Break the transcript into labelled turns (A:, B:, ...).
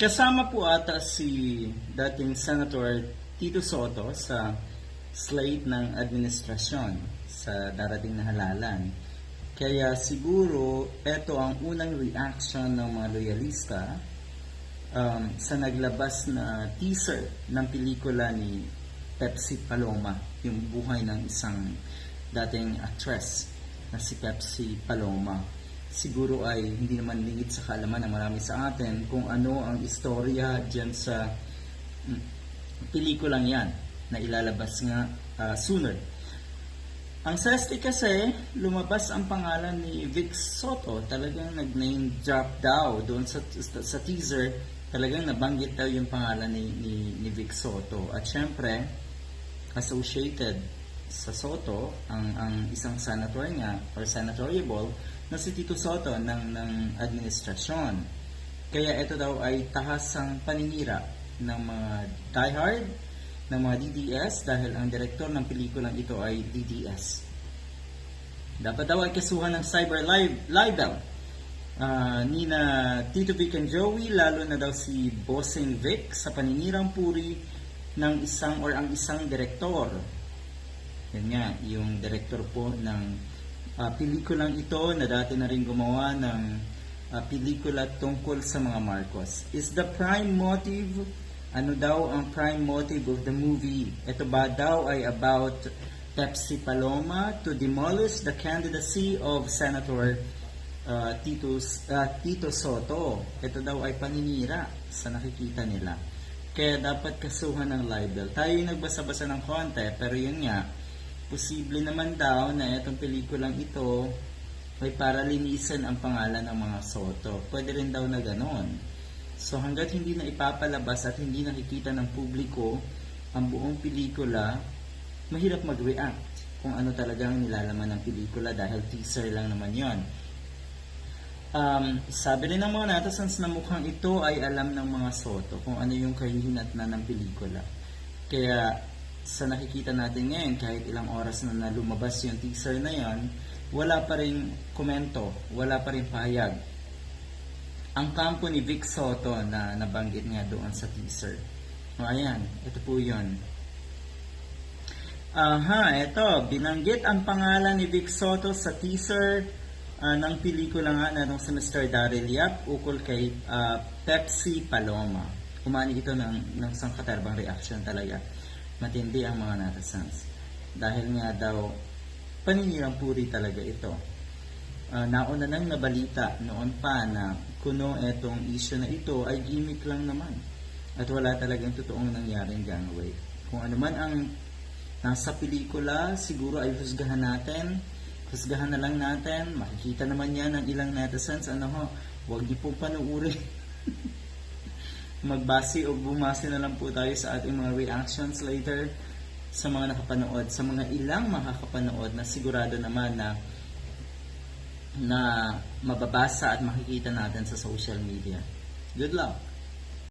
A: Kasama po ata si dating Senator Tito Soto sa slate ng administrasyon sa darating na halalan. Kaya siguro ito ang unang reaction ng mga loyalista um, sa naglabas na teaser ng pelikula ni Pepsi Paloma, yung buhay ng isang dating actress na si Pepsi Paloma. Siguro ay hindi naman lingid sa kaalaman ng marami sa atin kung ano ang istorya dyan sa mm, pelikulang yan na ilalabas nga ah, sooner. Ang sesti kasi, lumabas ang pangalan ni Vic Soto. Talagang nag-name drop daw doon sa, sa, sa teaser. Talagang nabanggit daw yung pangalan ni, ni, ni Vic Soto. At syempre, associated sa Soto, ang, ang isang senator niya, or senatoriable, na si Tito Soto ng, ng administrasyon. Kaya ito daw ay tahasang paninira ng mga diehard, ng mga DDS dahil ang direktor ng pelikulang ito ay DDS. Dapat daw ay kasuhan ng cyber lib- libel Ah, ni na Tito Vic and Joey, lalo na daw si Bossing Vic sa paninirang puri ng isang or ang isang direktor. Yan nga, yung direktor po ng ah, pelikulang ito na dati na rin gumawa ng ah, pelikula tungkol sa mga Marcos. Is the prime motive, ano daw ang prime motive of the movie? Ito ba daw ay about Pepsi Paloma to demolish the candidacy of Senator uh, Tito, uh, Tito Soto. Ito daw ay paninira sa nakikita nila. Kaya dapat kasuhan ng libel. Tayo yung nagbasa-basa ng konti, pero yun nga, posible naman daw na itong pelikulang ito ay para linisan ang pangalan ng mga Soto. Pwede rin daw na ganon. So hanggat hindi na ipapalabas at hindi nakikita ng publiko ang buong pelikula, mahirap mag-react kung ano talagang nilalaman ng pelikula dahil teaser lang naman yon. Um, sabi rin ng mga netizens na mukhang ito ay alam ng mga Soto kung ano yung kahihinat na ng pelikula. Kaya sa nakikita natin ngayon, kahit ilang oras na, na lumabas yung teaser na yon, wala pa rin komento, wala pa rin pahayag. Ang kampo ni Vic Soto na nabanggit nga doon sa teaser. O ayan, ito po yun. Aha, ito, binanggit ang pangalan ni Vic Soto sa teaser ah, ng pelikula nga na nung Mr. Daryl Yap ukol kay ah, Pepsi Paloma. Kumani ito ng, ng sangkatarbang reaction talaga. Matindi ang mga netizens. Dahil nga daw, paninirang puri talaga ito. Ah, nauna nang nabalita noon pa na kuno etong issue na ito ay gimmick lang naman. At wala talagang totoong nangyaring gangway. Kung ano man ang nasa pelikula, siguro ay husgahan natin. Husgahan na lang natin. Makikita naman yan ng ilang netizens. Ano ho, huwag niyo po panuuri. Magbase o bumase na lang po tayo sa ating mga reactions later sa mga nakapanood. Sa mga ilang makakapanood na sigurado naman na na mababasa at makikita natin sa social media. Good luck!